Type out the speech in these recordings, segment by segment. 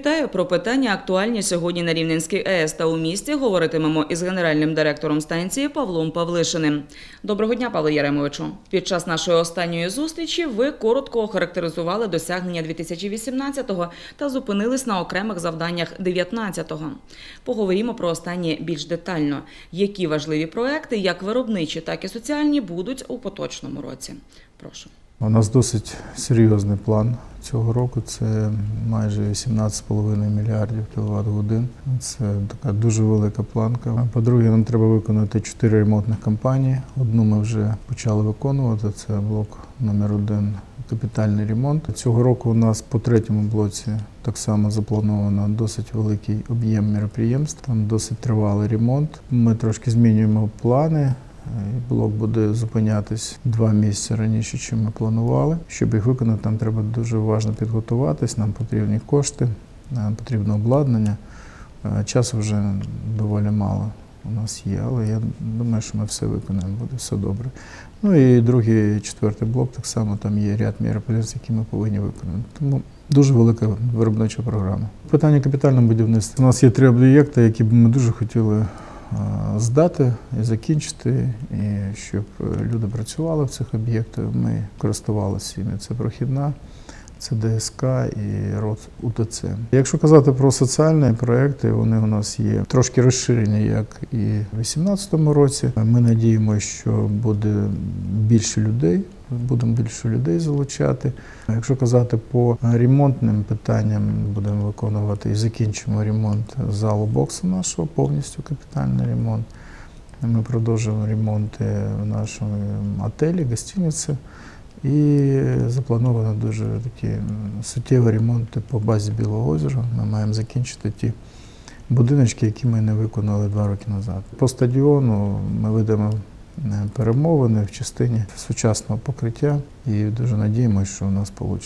Вітаю про питання актуальні сьогодні на Рівненській АЕС та у місті говоритимемо із генеральним директором станції Павлом Павлишиним. Доброго дня, Павло Яремовичу. Під час нашої останньої зустрічі ви коротко охарактеризували досягнення 2018-го та зупинились на окремих завданнях 19-го. Поговоримо про останні більш детально. Які важливі проекти, як виробничі, так і соціальні, будуть у поточному році. Прошу. У нас досить серйозний план цього року. Це майже 18,5 мільярдів кіловат годин. Це така дуже велика планка. По-друге, нам треба виконати чотири ремонтних кампанії. Одну ми вже почали виконувати. Це блок номер один. Капітальний ремонт цього року. У нас по третьому блоці так само заплановано досить великий об'єм міроприємств. Там досить тривалий ремонт. Ми трошки змінюємо плани. Блок буде зупинятись два місяці раніше, ніж ми планували. Щоб їх виконати, нам треба дуже уважно підготуватись. Нам потрібні кошти, нам потрібно обладнання. Часу вже доволі мало у нас є, але я думаю, що ми все виконаємо, буде все добре. Ну і другий, четвертий блок, так само там є ряд міроприємств, які ми повинні виконати. Тому дуже велика виробнича програма. Питання капітального будівництва. У нас є три об'єкти, які б ми дуже хотіли здати і закінчити, і щоб люди працювали в цих об'єктах. Ми користувалися ними. Це прохідна, це ДСК і РОД УТЦ. Якщо казати про соціальні проекти, вони у нас є трошки розширені, як і в 2018 році. Ми надіємося, що буде більше людей. Будемо більше людей залучати. Якщо казати по ремонтним питанням, будемо виконувати і закінчимо ремонт залу боксу нашого, повністю капітальний ремонт. Ми продовжуємо ремонти в нашому отелі, гостиниці. І заплановано дуже такі суттєві ремонти по базі Білого озера. Ми маємо закінчити ті будиночки, які ми не виконали два роки назад. По стадіону ми ведемо перемовини в частині сучасного покриття і дуже надіємося, що у нас вийде.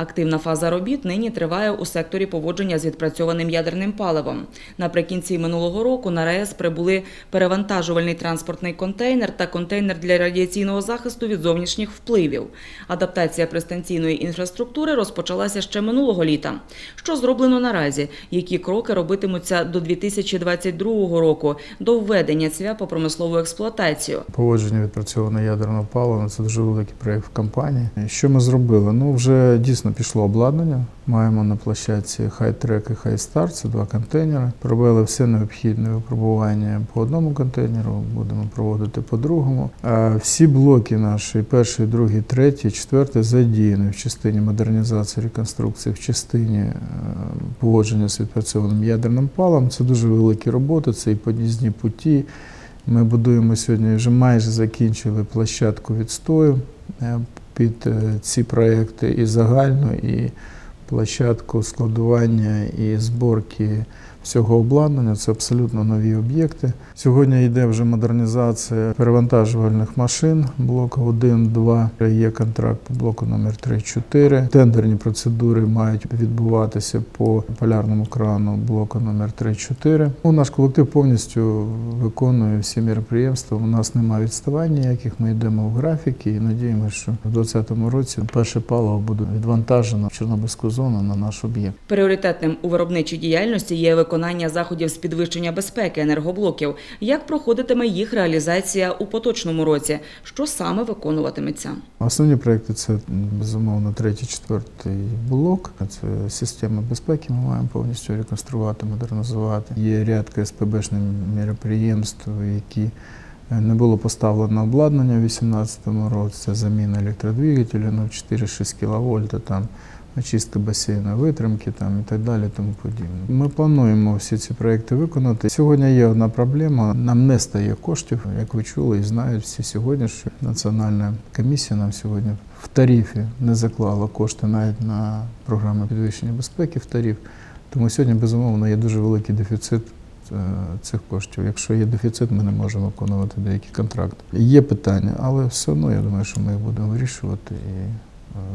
Активна фаза робіт нині триває у секторі поводження з відпрацьованим ядерним паливом. Наприкінці минулого року на РАЕС прибули перевантажувальний транспортний контейнер та контейнер для радіаційного захисту від зовнішніх впливів. Адаптація пристанційної інфраструктури розпочалася ще минулого літа. Що зроблено наразі? Які кроки робитимуться до 2022 року до введення ЦВЯ по промислову експлуатацію? Поводження відпрацьованого ядерного палива це дуже великий проєкт в компанії. Що ми зробили? Ну вже дійсно пішло обладнання. Маємо на площадці High-Track і High-Star, це два контейнери. Пробили все необхідне випробування по одному контейнеру, будемо проводити по другому. Всі блоки наші, перший, другий, третій, четвертий, задіяні в частині модернізації, реконструкції, в частині поводження з відпрацьованим ядерним палом. Це дуже великі роботи, це і під'їзні путі. Ми будуємо сьогодні, вже майже закінчили площадку відстою під ці проекти і загально, і площадку складування і зборки всього обладнання. Це абсолютно нові об'єкти. Сьогодні йде вже модернізація перевантажувальних машин. Блок 1, 2, є контракт по блоку номер 3, 4. Тендерні процедури мають відбуватися по полярному крану блоку номер 3, 4. Ну, наш колектив повністю виконує всі міроприємства. У нас немає відставань ніяких. Ми йдемо в графіки і надіємося, що в 2020 році перше паливо буде відвантажено в Чорнобильську зону на наш об'єкт. Пріоритетним у виробничій діяльності є виконання заходів з підвищення безпеки енергоблоків. Як проходитиме їх реалізація у поточному році? Що саме виконуватиметься? Основні проекти це безумовно третій, четвертий блок. Це система безпеки. Ми маємо повністю реконструвати, модернізувати. Є ряд КСПБшних міроприємств, які не було поставлено обладнання у 2018 році. Це заміна електродвигателя на 4-6 кВт. Там очистка басейну, витримки там і так далі, тому подібне. Ми плануємо всі ці проекти виконати. Сьогодні є одна проблема. Нам не стає коштів, як ви чули і знають всі сьогодні, що національна комісія нам сьогодні в тарифі не заклала кошти навіть на програму підвищення безпеки в тариф. Тому сьогодні, безумовно, є дуже великий дефіцит. Цих коштів. Якщо є дефіцит, ми не можемо виконувати деякі контракти. Є питання, але все одно я думаю, що ми їх будемо вирішувати і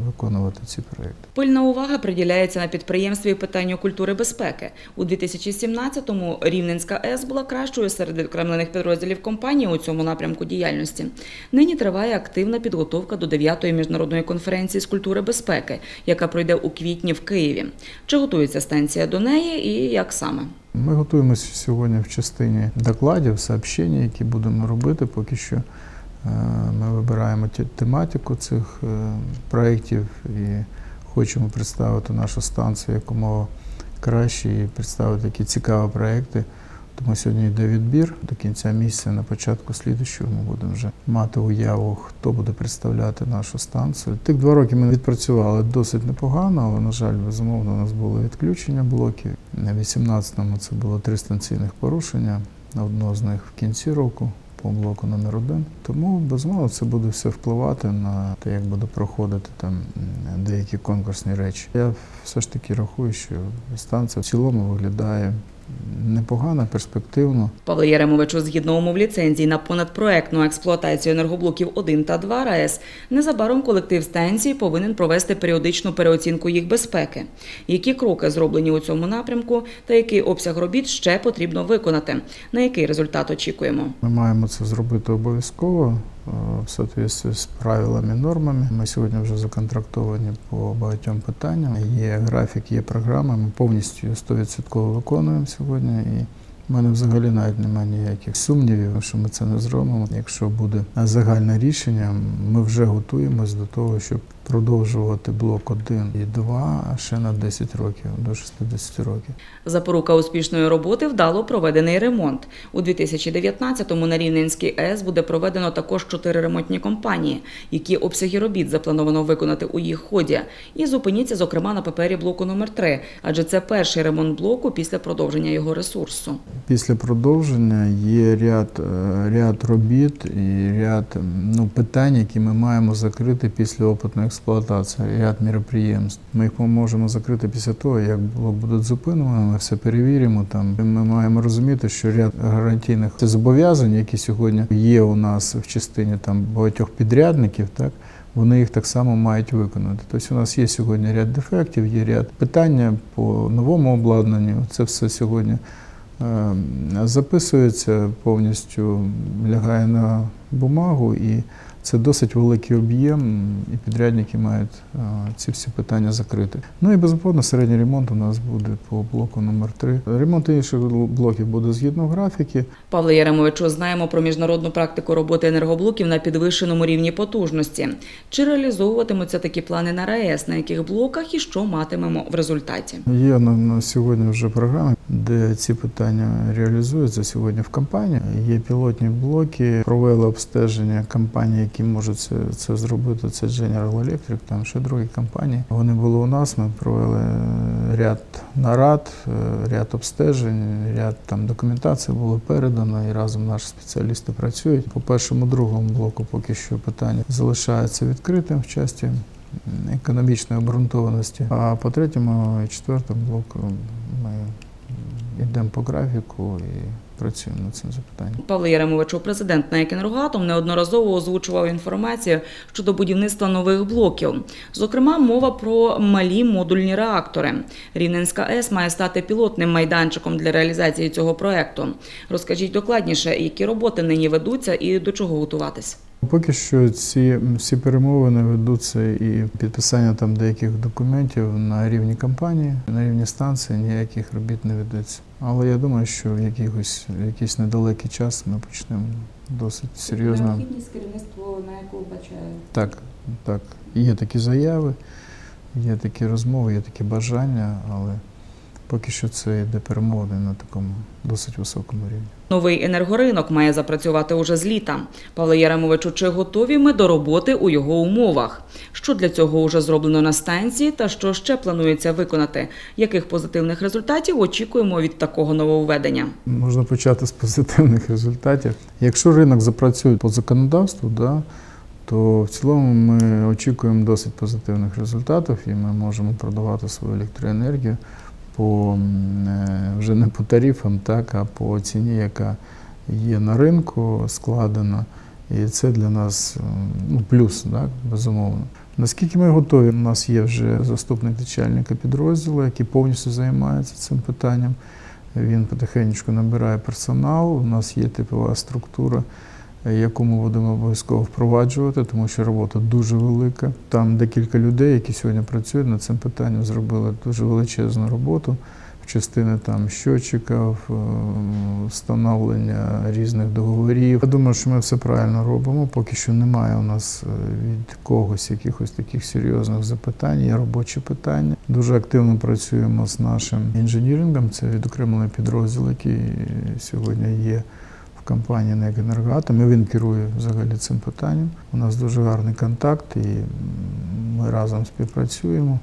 виконувати ці проекти. Пильна увага приділяється на підприємстві питанню культури безпеки. У 2017-му Рівненська АЕС була кращою серед відокремлених підрозділів компанії у цьому напрямку діяльності. Нині триває активна підготовка до 9-ї міжнародної конференції з культури безпеки, яка пройде у квітні в Києві. Чи готується станція до неї і як саме? Ми готуємося сьогодні в частині докладів, сообщень, які будемо робити. Поки що ми вибираємо те- тематику цих е, проєктів і хочемо представити нашу станцію якомога краще і представити такі цікаві проєкти. Тому сьогодні йде відбір до кінця місяця. На початку слідущого ми будемо вже мати уяву, хто буде представляти нашу станцію. Тих два роки ми відпрацювали досить непогано, але, на жаль, безумовно, у нас було відключення блоків. На 18-му це було три станційних порушення. Одного з них в кінці року блоку номер один. Тому безумовно це буде все впливати на те, як буде проходити там деякі конкурсні речі. Я все ж таки рахую, що станція в цілому виглядає непогано, перспективно. Павло Яремовичу, згідно умов ліцензії на понадпроектну експлуатацію енергоблоків 1 та 2 РАЕС, незабаром колектив станції повинен провести періодичну переоцінку їх безпеки. Які кроки зроблені у цьому напрямку та який обсяг робіт ще потрібно виконати? На який результат очікуємо? Ми маємо це зробити обов'язково в соответствии з правилами, нормами. Ми сьогодні вже законтрактовані по багатьом питанням. Є графік, є програма. Ми повністю 100% виконуємо сьогодні. І в мене взагалі навіть немає ніяких сумнівів, що ми це не зробимо. Якщо буде загальне рішення, ми вже готуємось до того, щоб продовжувати блок 1 і 2 ще на 10 років, до 60 років. Запорука успішної роботи вдало проведений ремонт. У 2019-му на Рівненській АЕС буде проведено також чотири ремонтні компанії, які обсяги робіт заплановано виконати у їх ході. І зупиніться, зокрема, на папері блоку номер 3 адже це перший ремонт блоку після продовження його ресурсу. Після продовження є ряд, е, ряд робіт і ряд ну, питань, які ми маємо закрити після опитної експлуатації, ряд міроприємств. Ми їх можемо закрити після того, як буде зупинено, ми все перевіримо. Там ми маємо розуміти, що ряд гарантійних зобов'язань, які сьогодні є у нас в частині там багатьох підрядників, так. Вони їх так само мають виконати. Тобто у нас є сьогодні ряд дефектів, є ряд питання по новому обладнанню. Це все сьогодні е, записується повністю, лягає на бумагу, і це досить великий об'єм, і підрядники мають е, ці всі питання закрити. Ну і безумовно, середній ремонт у нас буде по блоку номер 3 Ремонт інших блоків буде згідно графіки. Павло Яремовичу, знаємо про міжнародну практику роботи енергоблоків на підвищеному рівні потужності. Чи реалізовуватимуться такі плани на РАЕС, на яких блоках і що матимемо в результаті? Є на, на сьогодні вже програми, де ці питання реалізуються сьогодні в компанії. Є пілотні блоки, провели обстеження компаній, які можуть це, це зробити. Це General Electric, там ще другі компанії. Вони були у нас. Ми провели ряд нарад, е, ряд обстежень, ряд там документації було передано, і разом наші спеціалісти працюють. По першому, другому блоку поки що питання залишається відкритим в часті економічної обґрунтованості. А по третьому і четвертому блоку ми йдемо по графіку і працюємо над цим запитанням. Павло Яремовичу, президент НАЕК «Енергоатом» неодноразово озвучував інформацію щодо будівництва нових блоків. Зокрема, мова про малі модульні реактори. Рівненська АЕС має стати пілотним майданчиком для реалізації цього проекту. Розкажіть докладніше, які роботи нині ведуться і до чого готуватись. Поки що ці всі перемовини ведуться і підписання там деяких документів на рівні компанії, на рівні станції ніяких робіт не ведеться. Але я думаю, що в якихось якийсь недалекий час ми почнемо досить серйозно. Необхідність керівництво НАЕКу бачає. Так, так. Є такі заяви, є такі розмови, є такі бажання, але поки що це йде перемовини на такому досить високому рівні. Новий енергоринок має запрацювати уже з літа. Павло Яремовичу, чи готові ми до роботи у його умовах? Що для цього вже зроблено на станції та що ще планується виконати? Яких позитивних результатів очікуємо від такого нововведення? Можна почати з позитивних результатів. Якщо ринок запрацює по законодавству, да, то в цілому ми очікуємо досить позитивних результатів і ми можемо продавати свою електроенергію по е, вже не по тарифам, так, а по ціні, яка є на ринку, складена. І це для нас е, ну, плюс, так, безумовно. Наскільки ми готові? У нас є вже заступник начальника підрозділу, який повністю займається цим питанням. Він потихеньку набирає персонал. У нас є типова структура, яку ми будемо обов'язково впроваджувати, тому що робота дуже велика. Там декілька людей, які сьогодні працюють над цим питанням, зробили дуже величезну роботу в частини там щотчиків, е, встановлення різних договорів. Я думаю, що ми все правильно робимо. Поки що немає у нас е, від когось якихось таких серйозних запитань. Є робочі питання. Дуже активно працюємо з нашим інженірингом. Це відокремлений підрозділ, який сьогодні є. Компанії «НЕК Енергоатом, і він керує взагалі цим питанням. У нас дуже гарний контакт, і ми разом співпрацюємо.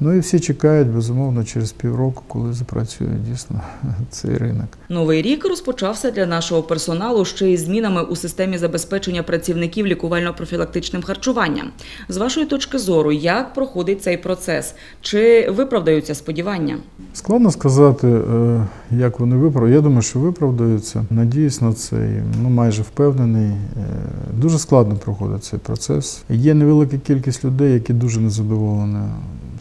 Ну і всі чекають, безумовно, через півроку, коли запрацює дійсно цей ринок. Новий рік розпочався для нашого персоналу ще й змінами у системі забезпечення працівників лікувально-профілактичним харчуванням. З вашої точки зору, як проходить цей процес? Чи виправдаються сподівання? Складно сказати, е, як вони виправдаються. Я думаю, що виправдаються. Надіюсь на це, ну майже впевнений. Е, Дуже складно проходить цей процес. Є невелика кількість людей, які дуже незадоволені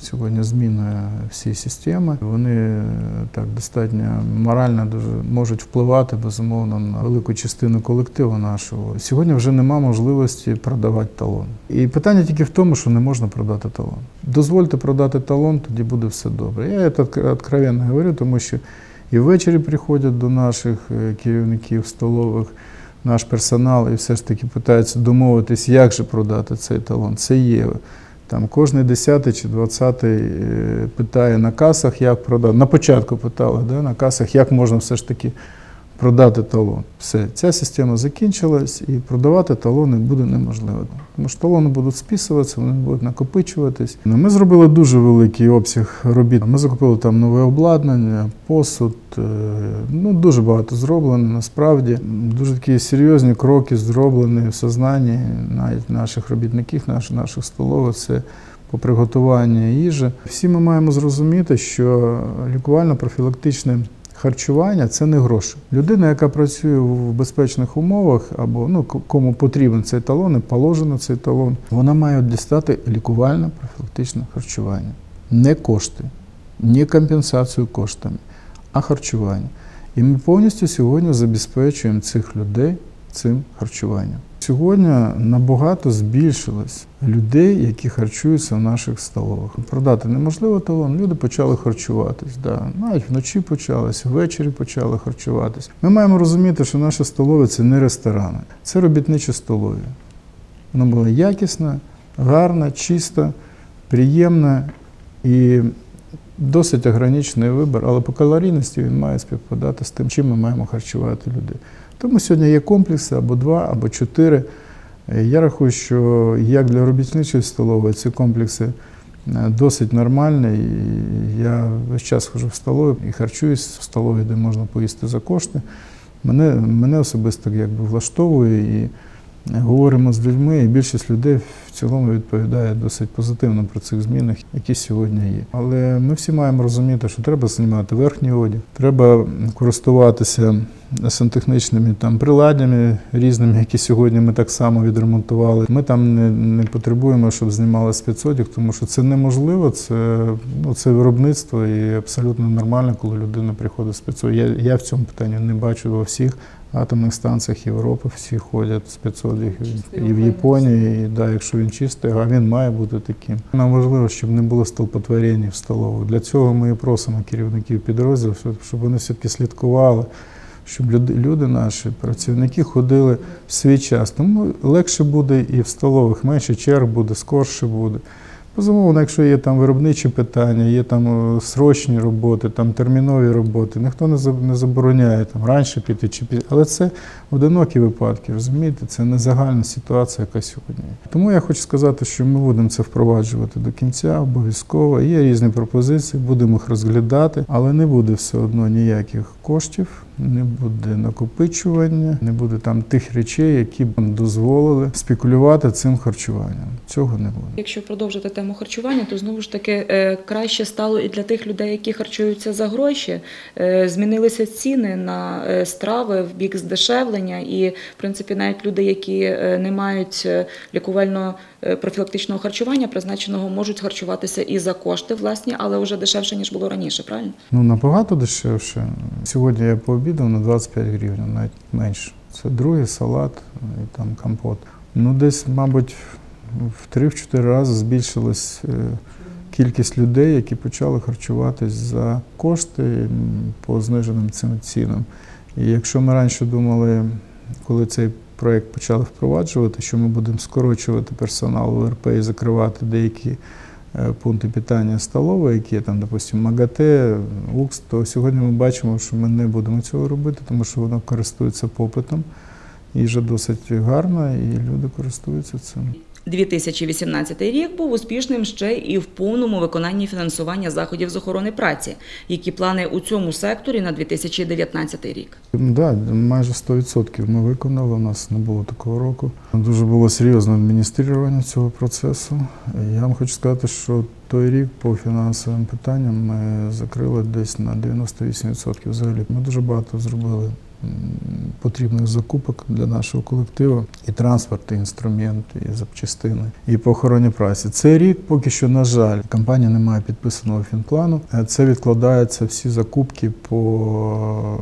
сьогодні зміною всієї системи. Вони е, так достатньо морально дуже можуть впливати безумовно на велику частину колективу нашого. Сьогодні вже нема можливості продавати талон. І питання тільки в тому, що не можна продати талон. Дозвольте продати талон, тоді буде все добре. Я це откровенно говорю, тому що і ввечері приходять до наших е, керівників столових. Наш персонал і все ж таки питаються домовитись, як же продати цей талон. Це є. Там кожний десятий чи двадцятий е, питає на касах, як продати. На початку питали да, на касах, як можна все ж таки продати талон. Все, ця система закінчилась і продавати талони буде неможливо. Тому що талони будуть списуватися, вони будуть накопичуватись. Ну, Ми зробили дуже великий обсяг робіт. Ми закупили там нове обладнання, посуд. е, Ну, дуже багато зроблено насправді. Дуже такі серйозні кроки зроблені в сознанні навіть наших робітників, наших, столових. Це по приготуванню їжі. Всі ми маємо зрозуміти, що лікувально-профілактичне харчування це не гроші. Людина, яка працює в безпечних умовах, або ну кому потрібен цей талон, і положено цей талон, вона має дістати лікувальне профілактичне харчування, не кошти, не компенсацію коштами, а харчування. І ми повністю сьогодні забезпечуємо цих людей цим харчуванням. Сьогодні набагато збільшилось людей, які харчуються в наших столових. Продати неможливо талон, люди почали харчуватись. Да. Навіть вночі почалось, ввечері почали харчуватись. Ми маємо розуміти, що наші столові це не ресторани, це робітничі столові. Воно було якісне, гарне, чисте, приємне і досить ограничений вибір, але по калорійності він має співпадати з тим, чим ми маємо харчувати людей. Тому сьогодні є комплекси або два, або чотири. Е, Я рахую, що як для робітничої столової ці комплекси е, досить нормальні. Я весь час ходжу в столові і харчуюсь в столові, де можна поїсти за кошти. Мене, мене особисто якби влаштовує і е, говоримо з людьми, і більшість людей в цілому відповідає досить позитивно про цих змінах, які сьогодні є. Але ми всі маємо розуміти, що треба знімати верхній одяг, треба користуватися сантехнічними там приладдями різними, які сьогодні ми так само відремонтували. Ми там не, не потребуємо, щоб знімали спецодяг, тому що це неможливо, це, ну, це виробництво і абсолютно нормально, коли людина приходить спецодяг. Я, я в цьому питанні не бачу во всіх атомних станціях Європи, всі ходять спецодяг і в Японії, і да, якщо він чистий, а він має бути таким. Нам важливо, щоб не було столпотворень в столових. Для цього ми і просимо керівників підрозділів, щоб вони все-таки слідкували щоб люди, наші, працівники ходили в свій час. Тому легше буде і в столових, менше черг буде, скорше буде. Безумовно, якщо є там виробничі питання, є там е, срочні роботи, там термінові роботи, ніхто не забороняє там раніше піти чи піти. Але це одинокі випадки, розумієте, це не загальна ситуація, яка сьогодні. Тому я хочу сказати, що ми будемо це впроваджувати до кінця, обов'язково. Є різні пропозиції, будемо їх розглядати, але не буде все одно ніяких коштів, не буде накопичування, не буде там тих речей, які б дозволили спекулювати цим харчуванням. Цього не буде. Якщо продовжити тему харчування, то знову ж таки е, краще стало і для тих людей, які харчуються за гроші. Е, Змінилися ціни на е, страви в бік здешевлення. і в принципі навіть люди, які не мають е, лікувально-профілактичного харчування, призначеного можуть харчуватися і за кошти власні, але вже дешевше ніж було раніше. Правильно? Ну, набагато дешевше. Сьогодні я пообідав на 25 гривень, навіть менше. Це другий салат і там компот. Ну, десь, мабуть, в 3-4 рази збільшилась е, кількість людей, які почали харчуватись за кошти по зниженим цим цінам. І якщо ми раніше думали, коли цей проєкт почали впроваджувати, що ми будемо скорочувати персонал в РП і закривати деякі е, пункти питання столової, які є там, допустимо, МАГАТЕ, УКС, то сьогодні ми бачимо, що ми не будемо цього робити, тому що воно користується попитом. Їжа досить гарна, і люди користуються цим. 2018 рік був успішним ще і в повному виконанні фінансування заходів з охорони праці. Які плани у цьому секторі на 2019 рік? Да, майже 100% ми виконали. У нас не було такого року. Дуже було серйозне адміністрування цього процесу. Я вам хочу сказати, що той рік по фінансовим питанням ми закрили десь на 98% взагалі. Ми дуже багато зробили потрібних закупок для нашого колективу і транспорт, і інструмент, і запчастини, і по охороні праці. Цей рік поки що, на жаль, компанія не має підписаного фінплану. Е, Це відкладаються всі закупки по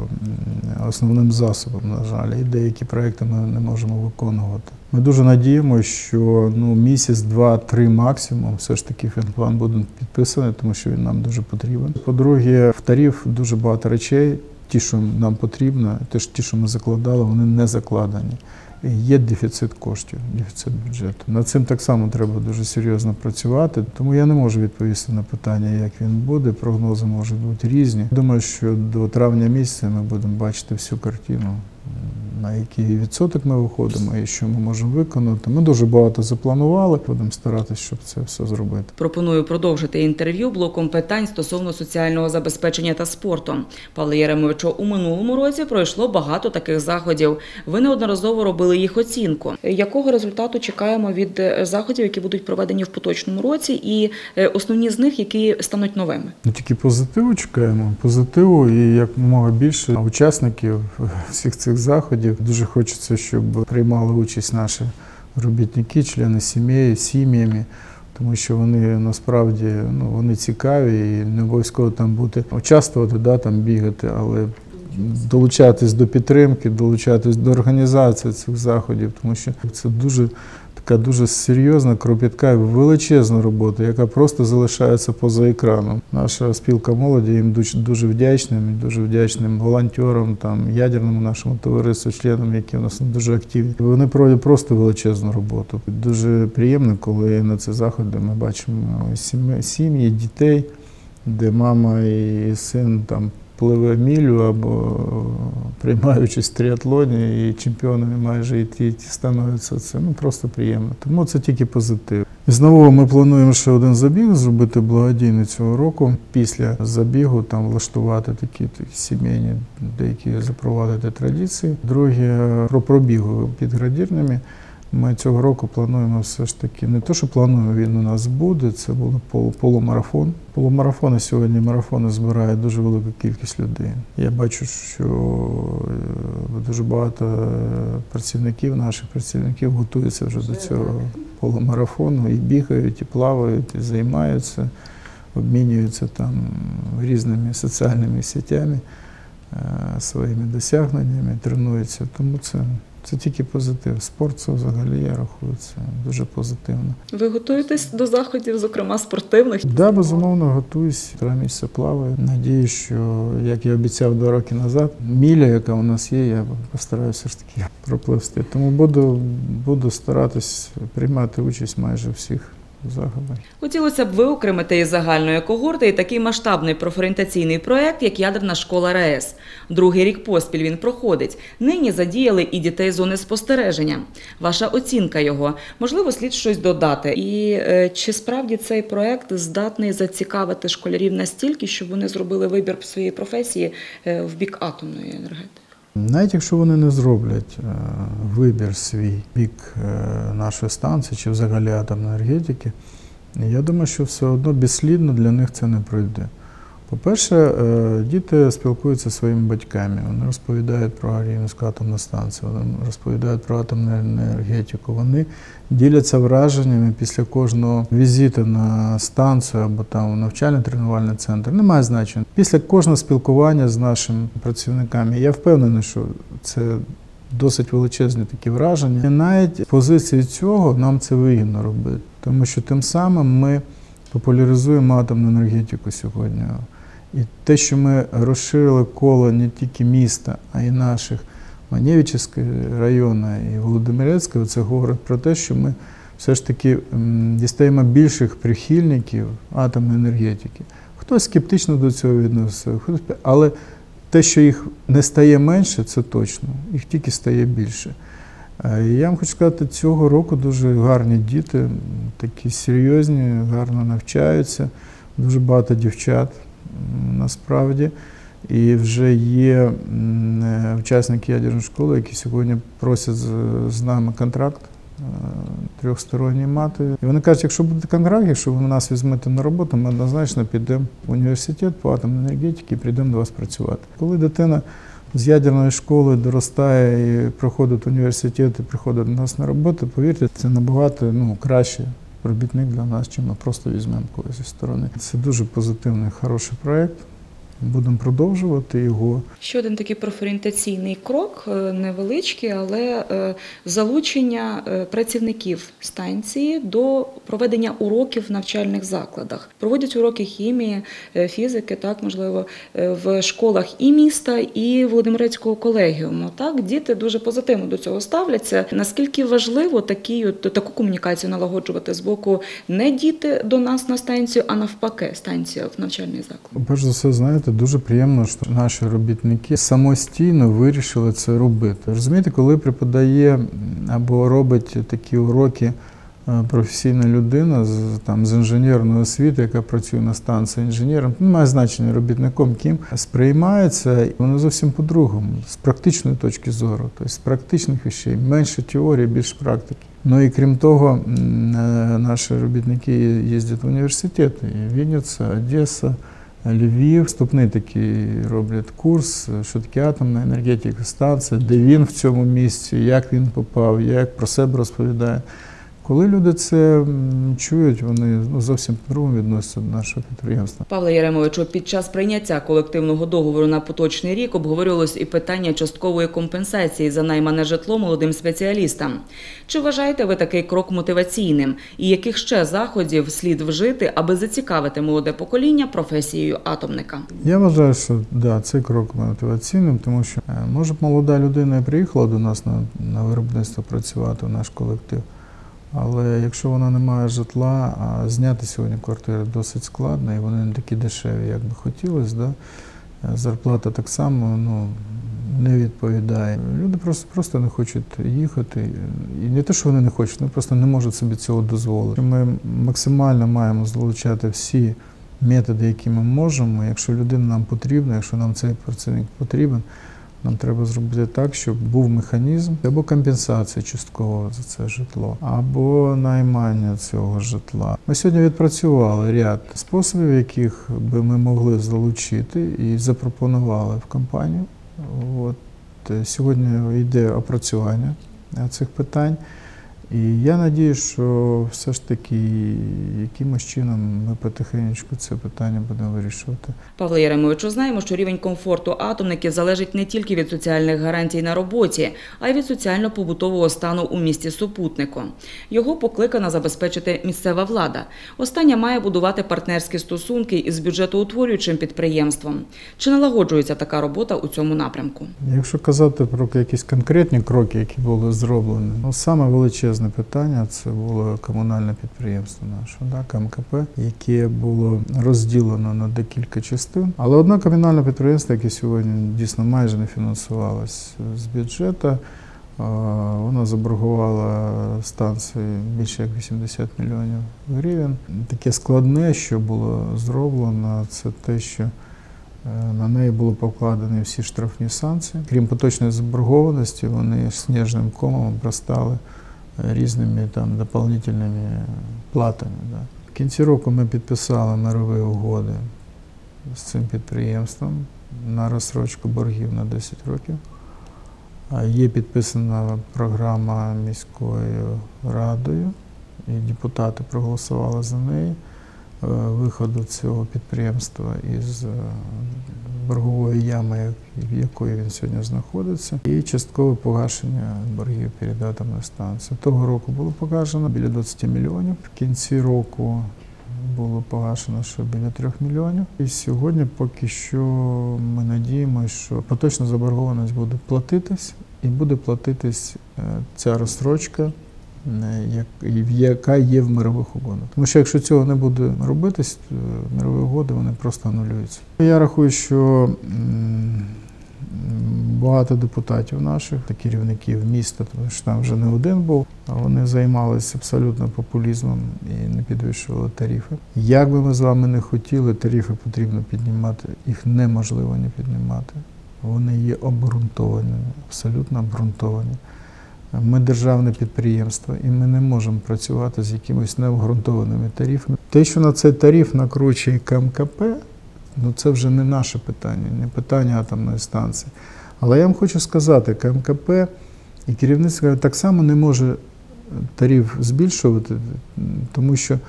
основним засобам, на жаль, і деякі проекти ми не можемо виконувати. Ми дуже надіємося, що ну, місяць, два, три максимум, все ж таки фінплан буде підписаний, тому що він нам дуже потрібен. По-друге, в тариф дуже багато речей. Ті, що нам потрібно, теж ті, що ми закладали, вони не закладені. Є дефіцит коштів, дефіцит бюджету. Над цим так само треба дуже серйозно працювати. Тому я не можу відповісти на питання, як він буде. Прогнози можуть бути різні. Думаю, що до травня місяця ми будемо бачити всю картину, на який відсоток ми виходимо і що ми можемо виконати. Ми дуже багато запланували. Будемо старатися, щоб це все зробити. Пропоную продовжити інтерв'ю блоком питань стосовно соціального забезпечення та спорту. Павло Яремовичу, у минулому році пройшло багато таких заходів. Ви неодноразово робили їх оцінку. Якого результату чекаємо від е, заходів, які будуть проведені в поточному році, і е, основні з них, які стануть новими? Ну, тільки позитиву чекаємо. Позитиву і якомога більше учасників всіх цих заходів. Дуже хочеться, щоб приймали участь наші робітники, члени сім'ї, сім'ями. Тому що вони насправді ну, вони цікаві і не обов'язково там бути участвувати, да, там бігати, але долучатись до підтримки, долучатись до організації цих заходів, тому що це дуже така дуже серйозна, кропітка і величезна робота, яка просто залишається поза екраном. Наша спілка молоді їм дуже, вдячним, дуже вдячним волонтерам, там ядерному нашому товариству, членам, які у нас дуже активні. Вони проводять просто величезну роботу. Дуже приємно, коли на ці заходи ми бачимо сім'ї, дітей, де мама і син там пливе мілю або приймає участь в тріатлоні, і чемпіонами майже і ті, і ті становляться. Це ну просто приємно. Тому це тільки позитив. І знову ми плануємо ще один забіг зробити благодійний цього року. Після забігу там влаштувати такі, такі сімейні, деякі запровадити традиції. Друге про пробігу під градірними. Ми цього року плануємо все ж таки не то, що плануємо, він у нас буде. Це буде пол- полумарафон. Полумарафони сьогодні марафони збирають дуже велику кількість людей. Я бачу, що е, дуже багато е, працівників, наших працівників готуються вже до цього полумарафону і бігають, і плавають, і займаються, обмінюються там різними соціальними сетями, е, своїми досягненнями, тренуються. Тому це. Це тільки позитив. Спорт це взагалі я рахую це дуже позитивно. Ви готуєтесь до заходів, зокрема спортивних? Да, безумовно, готуюсь. Три місяці плаваю. Надію, що як я обіцяв два роки назад, міля, яка у нас є, я постараюся ж таки пропливсти. Тому буду, буду старатись приймати участь майже всіх заходах. Хотілося б виокремити із загальної когорти і такий масштабний профорієнтаційний проект, як ядерна школа РаЕС. Другий рік поспіль він проходить. Нині задіяли і дітей зони спостереження. Ваша оцінка його можливо слід щось додати. І е, чи справді цей проект здатний зацікавити школярів настільки, щоб вони зробили вибір в своїй професії е, в бік атомної енергетики? Навіть якщо вони не зроблять е, вибір свій бік е, нашої станції чи взагалі атомної енергетики, я думаю, що все одно безслідно для них це не пройде. По-перше, е, діти спілкуються зі своїми батьками, вони розповідають про Рівненську атомну станцію, вони розповідають про атомну енергетику. Вони діляться враженнями після кожного візиту на станцію або там навчально-тренувальний центр. Немає значення. Після кожного спілкування з нашими працівниками я впевнений, що це досить величезні такі враження. І навіть позиції цього нам це вигідно робити, тому що тим самим ми популяризуємо атомну енергетику сьогодні. І те, що ми розширили коло не тільки міста, а й наших Манєвічівського району і Володимирецького, це говорить про те, що ми все ж таки дістаємо більших прихильників атомної енергетики. Хтось скептично до цього відноситься, але те, що їх не стає менше, це точно, їх тільки стає більше. Е, Я вам хочу сказати, цього року дуже гарні діти, такі серйозні, гарно навчаються, дуже багато дівчат насправді. І вже є е, учасники ядерної школи, які сьогодні просять з, нами контракт е, трьохсторонній мати. І вони кажуть, якщо буде контракт, якщо ви нас візьмете на роботу, ми однозначно підемо в університет по атомній енергетиці і прийдемо до вас працювати. Коли дитина з ядерної школи доростає і проходить університет і приходить до нас на роботу, повірте, це набагато ну, краще робітник для нас, чим ми просто візьмемо когось зі сторони. Це дуже позитивний, хороший проєкт. Будемо продовжувати його. Ще один такий профорієнтаційний крок, е, невеличкий, але е, залучення е, працівників станції до проведення уроків в навчальних закладах. Проводять уроки хімії, фізики, так можливо, в школах і міста, і Володимирецького колегіуму. Так, діти дуже позитивно до цього ставляться. Наскільки важливо такі, от, таку комунікацію налагоджувати з боку не діти до нас на станцію, а навпаки, станція в навчальний заклад. Перш за все, знаєте, дуже приємно, що наші робітники самостійно вирішили це робити. Розумієте, коли преподає або робить такі уроки е, професійна людина з там з інженерної освіти, яка працює на станції інженером, ну, немає значення робітником ким сприймається, воно зовсім по-другому, з практичної точки зору, тобто з практичних вещей, менше теорії, більше практики. Ну і крім того, е, наші робітники їздять в університети, Вінниця, Одеса. Львів, вступний такий роблять курс, що таке атомна енергетика, станція, де він в цьому місці, як він попав, як про себе розповідає. Коли люди це чують, вони ну, зовсім по-другому відносяться до нашого підприємства. Павле Яремовичу, під час прийняття колективного договору на поточний рік обговорювалось і питання часткової компенсації за наймане житло молодим спеціалістам. Чи вважаєте ви такий крок мотиваційним? І яких ще заходів слід вжити, аби зацікавити молоде покоління професією атомника? Я вважаю, що да, цей крок мотиваційним, тому що е, може б молода людина приїхала до нас на, на виробництво працювати в наш колектив. Але якщо вона не має житла, а зняти сьогодні квартири досить складно, і вони не такі дешеві, як би хотілося, да? зарплата так само ну, не відповідає. Люди просто, просто не хочуть їхати. І не те, що вони не хочуть, вони просто не можуть собі цього дозволити. Ми максимально маємо залучати всі методи, які ми можемо. Якщо людина нам потрібна, якщо нам цей працівник потрібен, нам треба зробити так, щоб був механізм або компенсація частково за це житло, або наймання цього житла. Ми сьогодні відпрацювали ряд способів, яких би ми могли залучити і запропонували в компанію. От е, сьогодні йде опрацювання е, цих питань. І я надію, що все ж таки якимось чином ми потихеньку це питання будемо вирішувати. Павле Яремовичу, знаємо, що рівень комфорту атомників залежить не тільки від соціальних гарантій на роботі, а й від соціально-побутового стану у місті супутнику. Його покликана забезпечити місцева влада. Остання має будувати партнерські стосунки із бюджетоутворюючим підприємством. Чи налагоджується така робота у цьому напрямку? Якщо казати про якісь конкретні кроки, які були зроблені, ну саме величезне питання це було комунальне підприємство наше, да, КМКП, яке було розділено на декілька частин. Але одне комунальне підприємство, яке сьогодні дійсно майже не фінансувалось з бюджету, е, воно заборгувало станції більше як 80 мільйонів гривень. Таке складне, що було зроблено, це те, що Е, На неї було покладені всі штрафні санкції. Крім поточної заборгованості, вони сніжним комом обростали різними там дополнительними платами. Да. В кінці року ми підписали мирові угоди з цим підприємством на розсрочку боргів на 10 років. Є підписана програма міською радою, і депутати проголосували за неї. Е, Виходу цього підприємства із е, боргової ями, в якої він сьогодні знаходиться, і часткове погашення боргів перед атомною станцією. Того року було погашено біля 20 мільйонів. В кінці року було погашено ще біля 3 мільйонів. І сьогодні поки що ми надіємося, що поточна заборгованість буде платитись, і буде платитись е, ця розстрочка. Е, як- Яка є в мирових угодах. Тому що якщо цього не буде робитись, то мирові угоди вони просто анулюються. Я рахую, що багато депутатів наших та керівників міста, тому що там вже не один був, а вони займалися абсолютно популізмом і не підвищували тарифи. Як би ми з вами не хотіли, тарифи потрібно піднімати, їх неможливо не піднімати. Вони є обґрунтованими, абсолютно обґрунтовані. Ми державне підприємство, і ми не можемо працювати з якимись необґрунтованими тарифами. Те, що на цей тариф накручує КМКП, ну це вже не наше питання, не питання атомної станції. Але я вам хочу сказати, КМКП і керівництво так само не може тариф збільшувати, тому що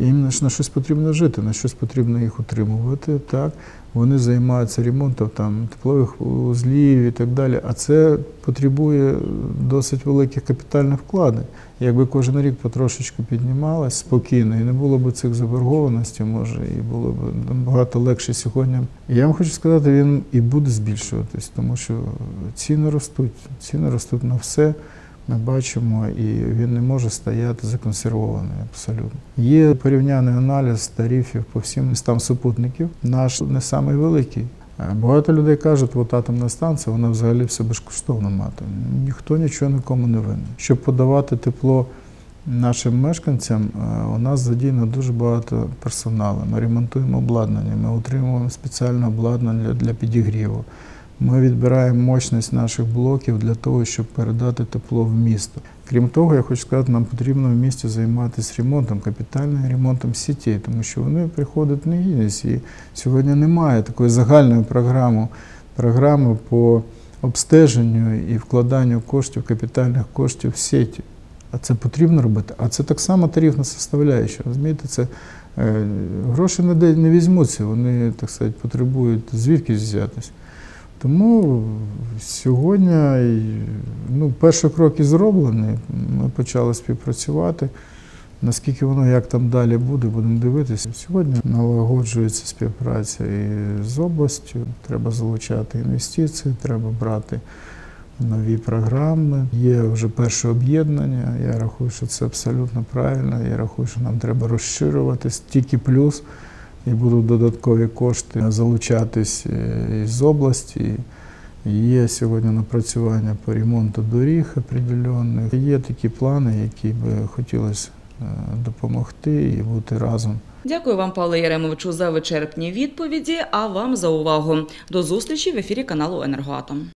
їм на щось потрібно жити, на щось потрібно їх утримувати. Так? Вони займаються ремонтом там, теплових узлів і так далі. А це потребує досить великих капітальних вкладень. Якби кожен рік потрошечку піднімалось спокійно і не було б цих заборгованостей, може, і було б набагато легше сьогодні. Я вам хочу сказати, він і буде збільшуватись, тому що ціни ростуть, ціни ростуть на все. Ми бачимо, і він не може стояти законсервований абсолютно. Є порівняльний аналіз тарифів по всім містам супутників. Наш не самий великий. Е, Багато людей кажуть, от атомна станція, вона взагалі все безкоштовно мати. Ніхто нічого нікому не винен. Щоб подавати тепло нашим мешканцям, е, у нас задіяно дуже багато персоналу. Ми ремонтуємо обладнання, ми утримуємо спеціальне обладнання для підігріву. Ми відбираємо мощність наших блоків для того, щоб передати тепло в місто. Крім того, я хочу сказати, нам потрібно в місті займатися ремонтом, капітальним ремонтом сітей, тому що вони приходять в негідність. І сьогодні немає такої загальної програми, програми по обстеженню і вкладанню коштів, капітальних коштів в сіті. А це потрібно робити. А це так само тарифна составляюча. Розумієте, це е, гроші не, візьмуться, вони, так сказати, потребують звідкись взятись. Тому сьогодні ну, перші кроки зроблені. Ми почали співпрацювати. Наскільки воно як там далі буде, будемо дивитися. Сьогодні налагоджується співпраця і з областю. Треба залучати інвестиції, треба брати нові програми. Є вже перше об'єднання. Я рахую, що це абсолютно правильно. Я рахую, що нам треба розширюватись. Тільки плюс і будуть додаткові кошти залучатись е, із області. Є сьогодні напрацювання по ремонту доріг определенних. Є такі плани, які би хотілося е, допомогти і бути разом. Дякую вам, Павло Яремовичу, за вичерпні відповіді. А вам за увагу. До зустрічі в ефірі каналу Енергоатом.